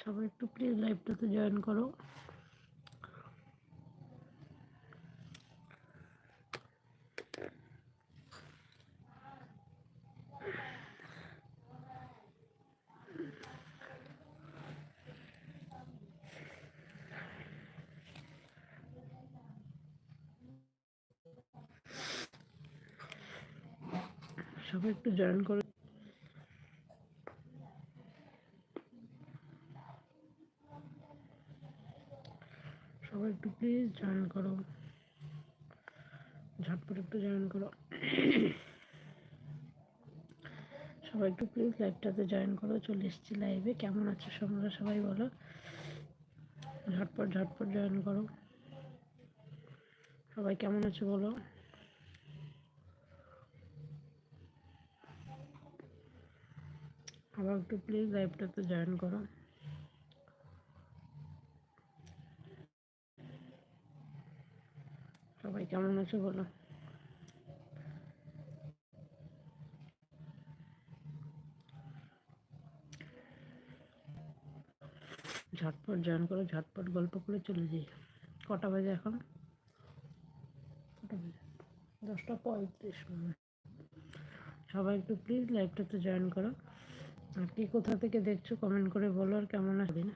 সবাই একটু প্লিজ লাইভটাতে জয়েন করো। সবাই একটু জয়েন করো সবাই একটু প্লিজ জয়েন করো ঝটপট একটু জয়েন করো সবাই একটু প্লিজ লাইভটাতে জয়েন করো চলে এসেছি লাইভে কেমন আছো তোমরা সবাই বলো ঝটপট ঝটপট জয়েন করো সবাই কেমন আছো বলো আবার একটু প্লিজ লাইভটাতে জয়েন করো সবাই কেমন আছো বলো? ঝটপট জয়েন করো, ঝটপট গল্প করে চলে যাই। কটা বাজে এখন? কটা বাজে? দশটা পঁয়ত্রিশ সবাই একটু প্লিজ লাইভটাতে জয়েন করো। আর কি কোথা থেকে দেখছ কমেন্ট করে বলো আর কেমন আসবে না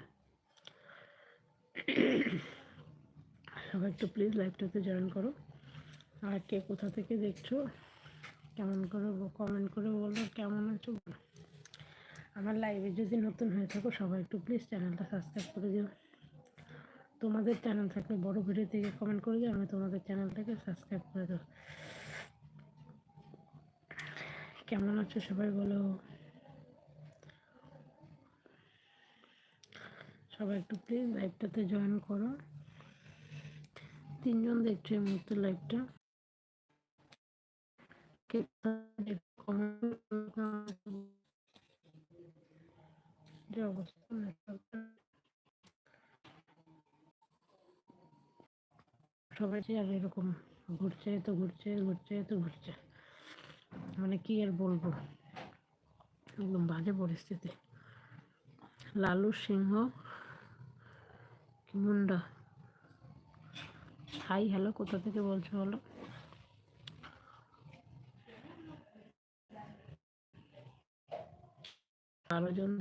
সবাই একটু প্লিজ লাইভটাতে জয়েন করো। আর কে কোথা থেকে দেখছ, কেমন করে কমেন্ট করে বলো, কেমন আছো? আমার লাইভে যদি নতুন হয়ে থাকো, সবাই একটু প্লিজ চ্যানেলটা সাবস্ক্রাইব করে দিও। তোমাদের চ্যানেল থাকলে বড় ভিডিও থেকে কমেন্ট করে দিও, আমি তোমাদের চ্যানেলটাকে সাবস্ক্রাইব করে দেবো। কেমন আছো সবাই বলো? সবাই একটু প্লিজ লাইভটাতে জয়েন করো। তিনজন দেখছ এই মুহূর্তে লাইভটা যে সবাই আর এরকম ঘুরছে তো ঘুরছে ঘুরছে তো ঘুরছে। মানে কি আর বলব? একদম বাজে পরিস্থিতি। লালু সিংহ মুন্ডা? হাই হ্যালো কোথা থেকে বলছো বলো? জন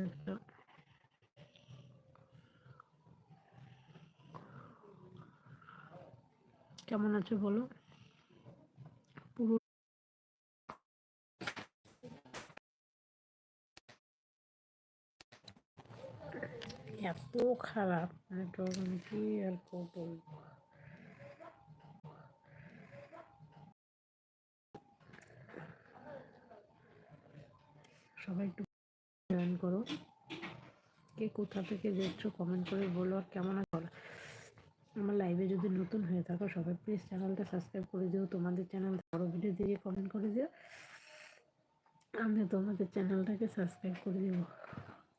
কেমন আছো বলো? পুরো এত খারাপ নেটওয়ার্ক আমি কি আর বলব সবাই একটু জয়েন করো। কে কোথা থেকে দেখছ কমেন্ট করে বলো আর কেমন আছে আমার লাইভে যদি নতুন হয়ে থাকো সবাই প্লিজ চ্যানেলটা সাবস্ক্রাইব করে দিও, তোমাদের চ্যানেল বড় ভিডিও দিয়ে কমেন্ট করে দিও। আমি তোমাদের চ্যানেলটাকে সাবস্ক্রাইব করে দেব।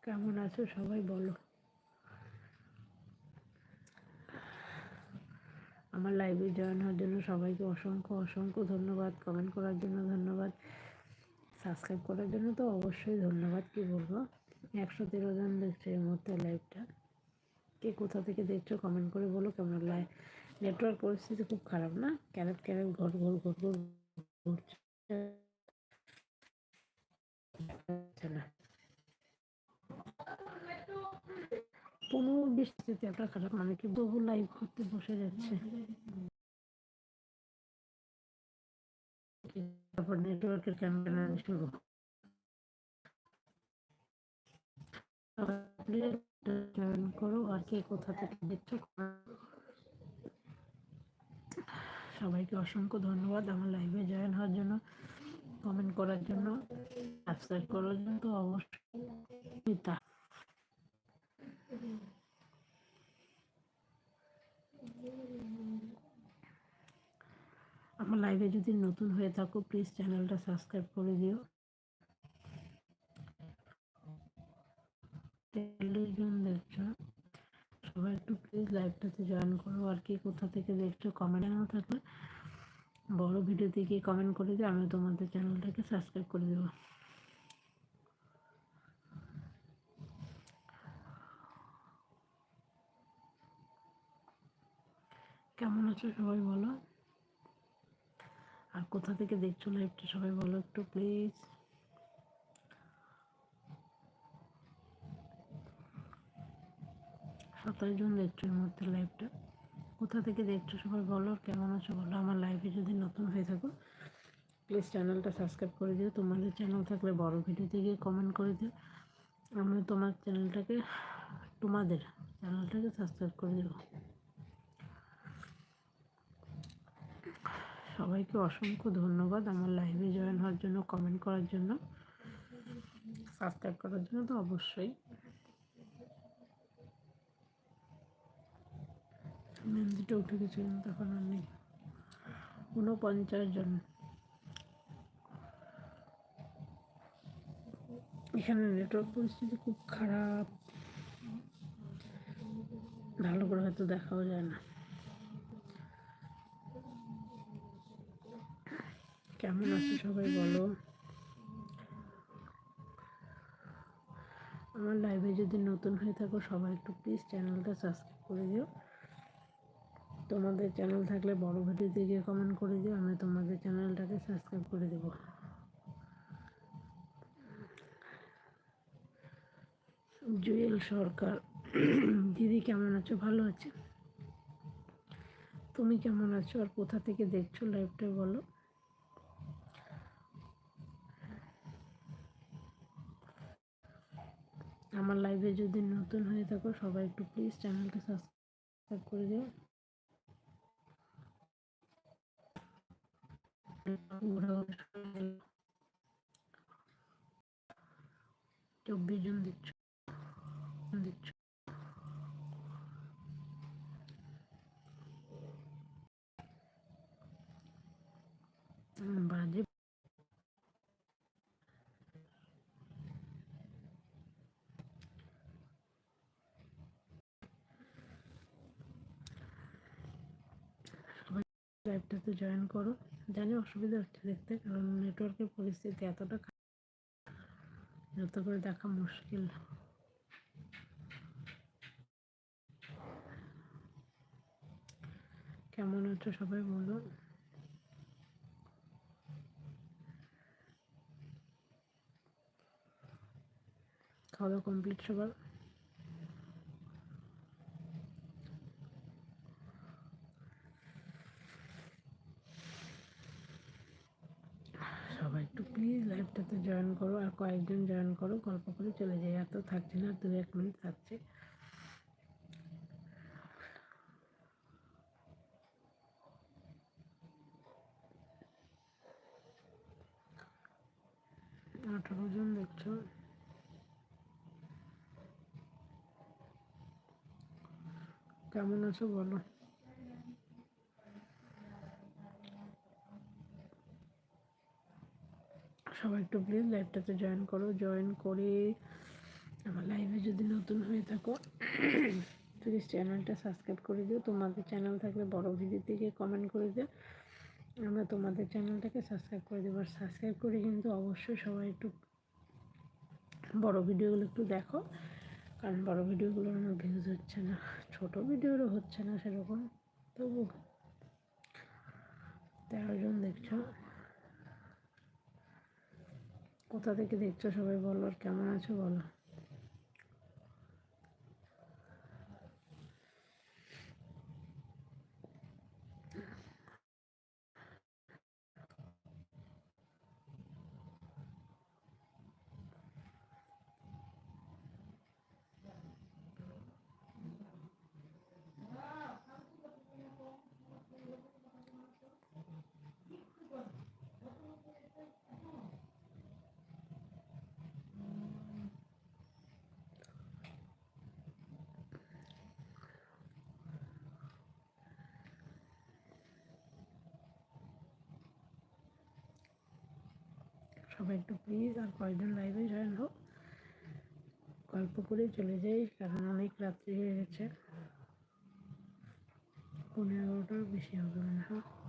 কেমন আছো সবাই বলো। আমার লাইভে জয়েন হওয়ার জন্য সবাইকে অসংখ্য অসংখ্য ধন্যবাদ। কমেন্ট করার জন্য ধন্যবাদ। সাবস্ক্রাইব করার জন্য তো অবশ্যই ধন্যবাদ, কি বলব? একশো তেরো জন দেখছে এই মুহূর্তে লাইভটা কে কোথা থেকে দেখছ কমেন্ট করে বলো, কেমন লাইভ নেটওয়ার্ক পরিস্থিতি খুব খারাপ না? ক্যারেট ক্যারেট, ঘর ঘর ঘর ঘর ঘুরছে না এতটা খারাপ মানে কি তবু লাইভ করতে বসে যাচ্ছে। তারপর নেটওয়ার্কের ক্যামেরা শুরু জয়েন করো আর কে কোথা থেকে দেখছ সবাইকে অসংখ্য ধন্যবাদ আমার লাইভে জয়েন হওয়ার জন্য কমেন্ট করার জন্য সাবস্ক্রাইব করার জন্য তো অবশ্যই। আমার লাইভে যদি নতুন হয়ে থাকো প্লিজ চ্যানেলটা সাবস্ক্রাইব করে দিও। জন দেখছ সবাই একটু প্লিজ লাইভটাতে জয়েন করো। আর কি কোথা থেকে দেখছ কমেন্ট না থাকলে বড় ভিডিও গিয়ে কমেন্ট করে দিও আমি তোমাদের চ্যানেলটাকে সাবস্ক্রাইব করে দেবো। কেমন আছো সবাই বলো? আর কোথা থেকে দেখছ লাইভটা সবাই বলো একটু প্লিজ সাতাশ জন দেখছ এই মুহূর্তে লাইভটা কোথা থেকে দেখছ সবাই বলো কেমন আছো বলো। আমার লাইভে যদি নতুন হয়ে থাকো প্লিজ চ্যানেলটা সাবস্ক্রাইব করে দিও। তোমাদের চ্যানেল থাকলে বড় ভিডিওতে গিয়ে কমেন্ট করে দিও। আমি তোমার চ্যানেলটাকে তোমাদের চ্যানেলটাকে সাবস্ক্রাইব করে দেবো। সবাইকে অসংখ্য ধন্যবাদ আমার লাইভে জয়েন হওয়ার জন্য কমেন্ট করার জন্য সাবস্ক্রাইব করার জন্য তো অবশ্যই। মেহেন্দিটা উঠে কিন্তু আর নেই। ঊনপঞ্চাশ জন। এখানে নেটওয়ার্ক পরিস্থিতি খুব খারাপ। ভালো করে হয়তো দেখাও যায় না। কেমন আছো সবাই বলো? আমার লাইভে যদি নতুন হয়ে থাকো, সবাই একটু প্লিজ চ্যানেলটা সাবস্ক্রাইব করে দিও। তোমাদের চ্যানেল থাকলে বড় ভিডিওতে গিয়ে কমেন্ট করে দিও, আমি তোমাদের চ্যানেলটাকে সাবস্ক্রাইব করে দেবো। জুয়েল সরকার, দিদি কেমন আছো? ভালো আছে? তুমি কেমন আছো? আর কোথা থেকে দেখছ লাইভটা বলো? আমার লাইভে যদি নতুন হয়ে থাকো, সবাই একটু প্লিজ চ্যানেলটা সাবস্ক্রাইব করে দিও। চব্বিশ জন দিচ্ছ দিচ্ছ বাজে। লাইভটাতে জয়েন করো। জানি অসুবিধা হচ্ছে দেখতে, কারণ নেটওয়ার্কের পরিস্থিতি এতটা যত করে দেখা মুশকিল। কেমন আছো সবাই বলো? খাওয়া দাওয়া কমপ্লিট সবার? সবাই একটু প্লিজ লাইভটাতে জয়েন করো আর কয়েকজন জয়েন করো, গল্প করে চলে যাই। এত থাকছে না, দু এক মিনিট থাকছে। আঠারো জন দেখছ। কেমন আছো বলো? সবাই একটু প্লিজ লাইভটাতে জয়েন করো। জয়েন করে আমার লাইভে যদি নতুন হয়ে থাকো প্লিজ চ্যানেলটা সাবস্ক্রাইব করে দিও। তোমাদের চ্যানেল থাকলে বড় ভিডিও থেকে কমেন্ট করে দিও। আমরা তোমাদের চ্যানেলটাকে সাবস্ক্রাইব করে দেবো। আর সাবস্ক্রাইব করে কিন্তু অবশ্যই সবাই একটু বড় ভিডিওগুলো একটু দেখো। কারণ বড় ভিডিওগুলো আমার ভিউজ হচ্ছে না। ছোট ভিডিওরও হচ্ছে না সেরকম। তবু তেরো জন দেখছ। কোথা থেকে দেখছ সবাই বলো আর কেমন আছো বলো। সবাই একটু প্লিজ আর কয়েকজন লাইভে জয়েন হোক। গল্প করে চলে যাই, কারণ অনেক রাত্রি হয়ে গেছে। পনেরোটার বেশি হবে মনে হয়।